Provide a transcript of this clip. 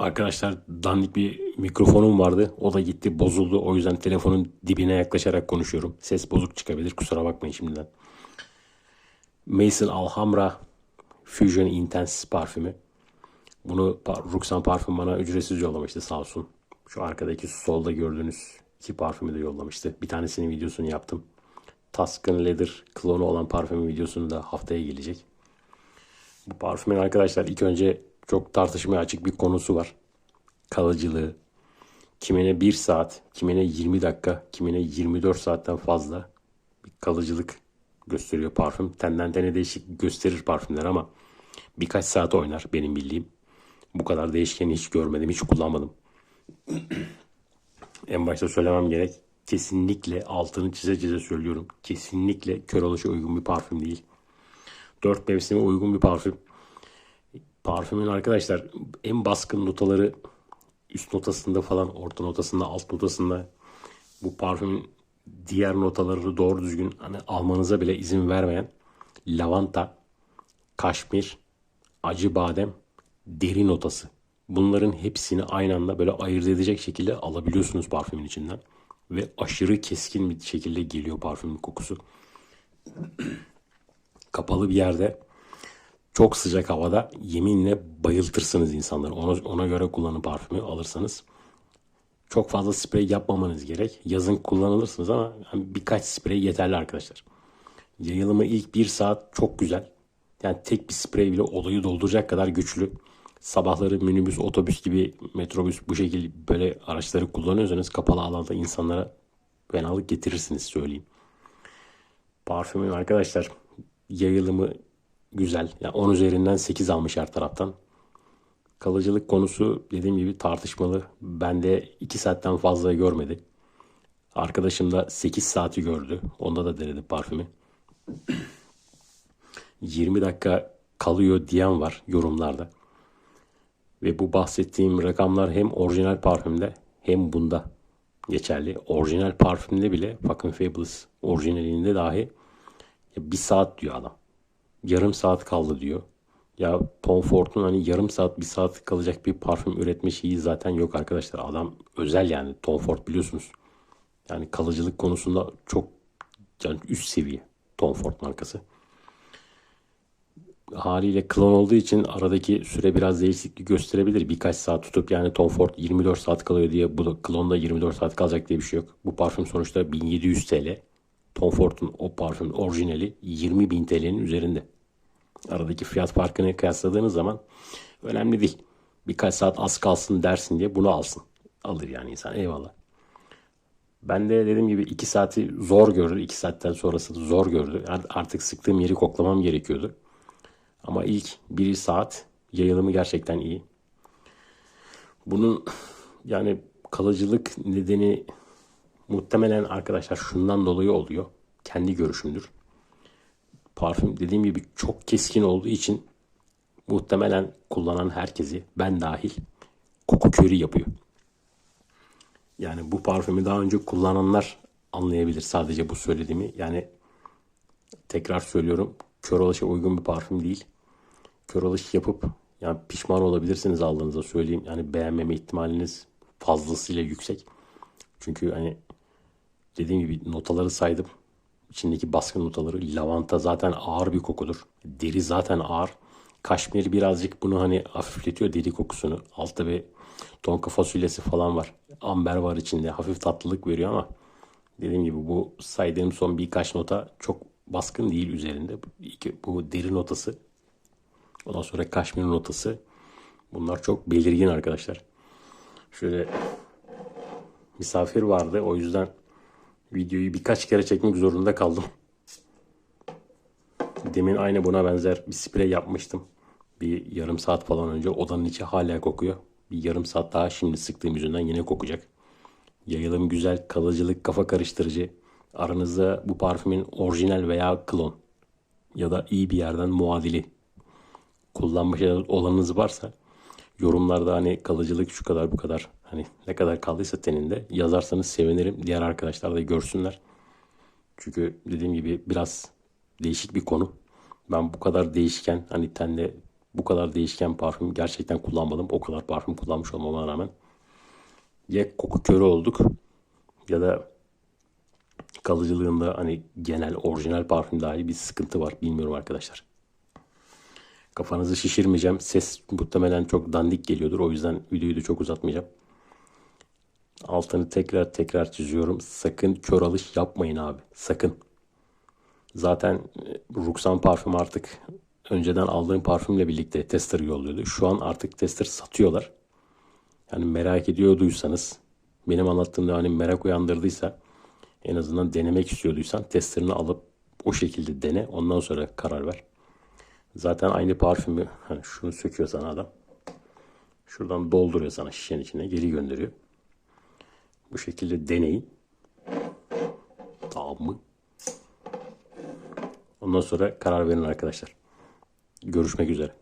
Arkadaşlar dandik bir mikrofonum vardı. O da gitti bozuldu. O yüzden telefonun dibine yaklaşarak konuşuyorum. Ses bozuk çıkabilir. Kusura bakmayın şimdiden. Mason Alhambra Fusion Intense parfümü. Bunu Ruxan Parfüm bana ücretsiz yollamıştı sağ olsun. Şu arkadaki solda gördüğünüz iki parfümü de yollamıştı. Bir tanesinin videosunu yaptım. Tuscan Leather klonu olan parfümün videosunu da haftaya gelecek. Bu parfümün arkadaşlar ilk önce çok tartışmaya açık bir konusu var. Kalıcılığı. Kimine 1 saat, kimine 20 dakika, kimine 24 saatten fazla bir kalıcılık gösteriyor parfüm. Tenden tene değişik gösterir parfümler ama birkaç saat oynar benim bildiğim. Bu kadar değişkeni hiç görmedim, hiç kullanmadım. en başta söylemem gerek. Kesinlikle altını çize çize söylüyorum. Kesinlikle kör oluşa uygun bir parfüm değil. Dört mevsime uygun bir parfüm. Parfümün arkadaşlar en baskın notaları üst notasında falan, orta notasında, alt notasında bu parfümün diğer notaları doğru düzgün hani almanıza bile izin vermeyen lavanta, kaşmir, acı badem, deri notası. Bunların hepsini aynı anda böyle ayırt edecek şekilde alabiliyorsunuz parfümün içinden. Ve aşırı keskin bir şekilde geliyor parfümün kokusu. Kapalı bir yerde çok sıcak havada yeminle bayıltırsınız insanları. Ona, ona göre kullanın parfümü alırsanız. Çok fazla sprey yapmamanız gerek. Yazın kullanılırsınız ama birkaç sprey yeterli arkadaşlar. Yayılımı ilk bir saat çok güzel. Yani tek bir sprey bile odayı dolduracak kadar güçlü. Sabahları minibüs, otobüs gibi metrobüs bu şekilde böyle araçları kullanıyorsanız kapalı alanda insanlara fenalık getirirsiniz söyleyeyim. Parfümün arkadaşlar yayılımı güzel. Yani 10 üzerinden 8 almış her taraftan. Kalıcılık konusu dediğim gibi tartışmalı. Bende 2 saatten fazla görmedi. Arkadaşım da 8 saati gördü. Onda da denedi parfümü. 20 dakika kalıyor diyen var yorumlarda. Ve bu bahsettiğim rakamlar hem orijinal parfümde hem bunda geçerli. Orijinal parfümde bile Fucking Fables orijinalinde dahi bir saat diyor adam. Yarım saat kaldı diyor. Ya Tom Ford'un hani yarım saat bir saat kalacak bir parfüm üretme şeyi zaten yok arkadaşlar. Adam özel yani Tom Ford biliyorsunuz. Yani kalıcılık konusunda çok yani üst seviye Tom Ford markası. Haliyle klon olduğu için aradaki süre biraz değişiklik gösterebilir. Birkaç saat tutup yani Tom Ford 24 saat kalıyor diye bu da klonda 24 saat kalacak diye bir şey yok. Bu parfüm sonuçta 1700 TL. Tom Ford'un o parfüm orijinali 20.000 TL'nin üzerinde. Aradaki fiyat farkını kıyasladığınız zaman önemli değil. Birkaç saat az kalsın dersin diye bunu alsın. Alır yani insan eyvallah. Ben de dediğim gibi 2 saati zor gördü. 2 saatten sonrası zor gördü. Artık sıktığım yeri koklamam gerekiyordu. Ama ilk 1 saat yayılımı gerçekten iyi. Bunun yani kalıcılık nedeni muhtemelen arkadaşlar şundan dolayı oluyor. Kendi görüşümdür. Parfüm dediğim gibi çok keskin olduğu için muhtemelen kullanan herkesi ben dahil koku körü yapıyor. Yani bu parfümü daha önce kullananlar anlayabilir sadece bu söylediğimi. Yani tekrar söylüyorum kör alışa uygun bir parfüm değil. Kör alış yapıp yani pişman olabilirsiniz aldığınızda söyleyeyim. Yani beğenmeme ihtimaliniz fazlasıyla yüksek. Çünkü hani dediğim gibi notaları saydım. İçindeki baskın notaları. Lavanta zaten ağır bir kokudur. Deri zaten ağır. Kaşmir birazcık bunu hani hafifletiyor deri kokusunu. Altta bir tonka fasulyesi falan var. Amber var içinde. Hafif tatlılık veriyor ama dediğim gibi bu saydığım son birkaç nota çok baskın değil üzerinde. Bu deri notası. Ondan sonra kaşmir notası. Bunlar çok belirgin arkadaşlar. Şöyle misafir vardı. O yüzden videoyu birkaç kere çekmek zorunda kaldım. Demin aynı buna benzer bir sprey yapmıştım. Bir yarım saat falan önce. Odanın içi hala kokuyor. Bir yarım saat daha şimdi sıktığım yüzünden yine kokacak. Yayılım güzel, kalıcılık kafa karıştırıcı. Aranızda bu parfümün orijinal veya klon ya da iyi bir yerden muadili kullanmış olanınız varsa yorumlarda hani kalıcılık şu kadar bu kadar hani ne kadar kaldıysa teninde yazarsanız sevinirim. Diğer arkadaşlar da görsünler. Çünkü dediğim gibi biraz değişik bir konu. Ben bu kadar değişken hani tende Bu kadar değişken parfüm gerçekten kullanmadım. O kadar parfüm kullanmış olmama rağmen. Ya koku körü olduk ya da kalıcılığında hani genel orijinal parfüm dahi bir sıkıntı var. Bilmiyorum arkadaşlar. Kafanızı şişirmeyeceğim. Ses muhtemelen çok dandik geliyordur. O yüzden videoyu da çok uzatmayacağım. Altını tekrar tekrar çiziyorum. Sakın kör alış yapmayın abi. Sakın. Zaten e, Ruxan parfüm artık önceden aldığım parfümle birlikte tester yolluyordu. Şu an artık tester satıyorlar. Yani merak ediyorduysanız, benim anlattığımda hani merak uyandırdıysa, en azından denemek istiyorduysan testerini alıp o şekilde dene. Ondan sonra karar ver. Zaten aynı parfümü, hani şunu söküyor sana adam. Şuradan dolduruyor sana şişenin içine, geri gönderiyor. Bu şekilde deneyin. Tamam mı? Ondan sonra karar verin arkadaşlar. Görüşmek üzere.